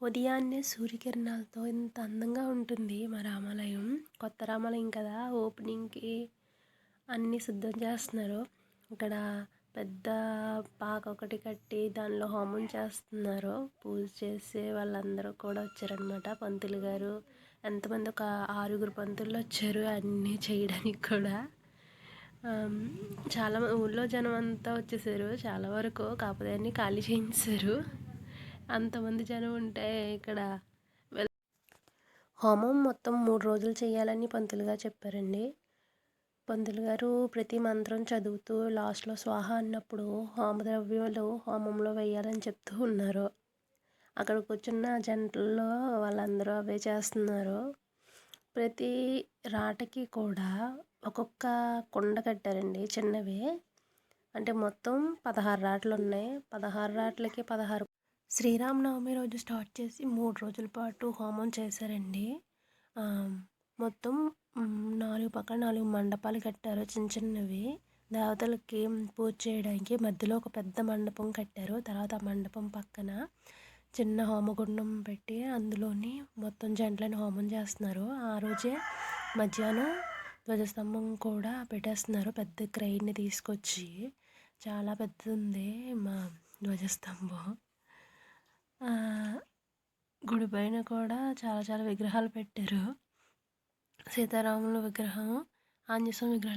ఉదయాన్నే సూర్యకిరణాలతో ఇంత అందంగా ఉంటుంది మా రామాలయం. కొత్త రామాలయం కదా ఓపెనింగ్కి అన్నీ సిద్ధం చేస్తున్నారు. ఇక్కడ పెద్ద పాక ఒకటి కట్టి దానిలో హోమం చేస్తున్నారు. పూజ చేసే వాళ్ళందరూ కూడా వచ్చారనమాట పంతులు గారు ఎంతమంది ఒక ఆరుగురు పంతులు వచ్చారు అన్నీ చేయడానికి కూడా. చాలా ఊళ్ళో జనం అంతా వచ్చేసారు చాలా వరకు. కాకపోతే అన్నీ ఖాళీ చేయించారు. అంతమంది జనం ఉంటే ఇక్కడ హోమం మొత్తం మూడు రోజులు చేయాలని పంతులుగా చెప్పారండి. పంతులు గారు ప్రతి మంత్రం చదువుతూ లాస్ట్లో స్వాహ అన్నప్పుడు హోమద్రవ్యాలు హోమంలో వేయాలని చెప్తూ ఉన్నారు. అక్కడ కూర్చున్న జంటల్లో వాళ్ళందరూ అవే చేస్తున్నారు. ప్రతి రాటకి కూడా ఒక్కొక్క కుండ కట్టారండి చిన్నవి. అంటే మొత్తం పదహారు రాట్లు ఉన్నాయి పదహారు రాట్లకి పదహారు శ్రీరామనవమి రోజు స్టార్ట్ చేసి మూడు రోజుల పాటు హోమం చేశారండి. మొత్తం నాలుగు పక్కన నాలుగు మండపాలు కట్టారు చిన్న చిన్నవి. దేవతలకి పూజ చేయడానికి మధ్యలో ఒక పెద్ద మండపం కట్టారు. తర్వాత ఆ మండపం పక్కన చిన్న హోమగుండం పెట్టి అందులోని మొత్తం జంటలను హోమం చేస్తున్నారు. ఆ రోజే మధ్యాహ్నం ధ్వజస్తంభం కూడా పెట్టేస్తున్నారు పెద్ద క్రైన్ని తీసుకొచ్చి. చాలా పెద్దది ఉంది మా ధ్వజస్తంభం. గుడి పైన కూడా చాలా చాలా విగ్రహాలు పెట్టారు. సీతారాముల విగ్రహం ఆంజనేయ విగ్రహం విగ్రహాలు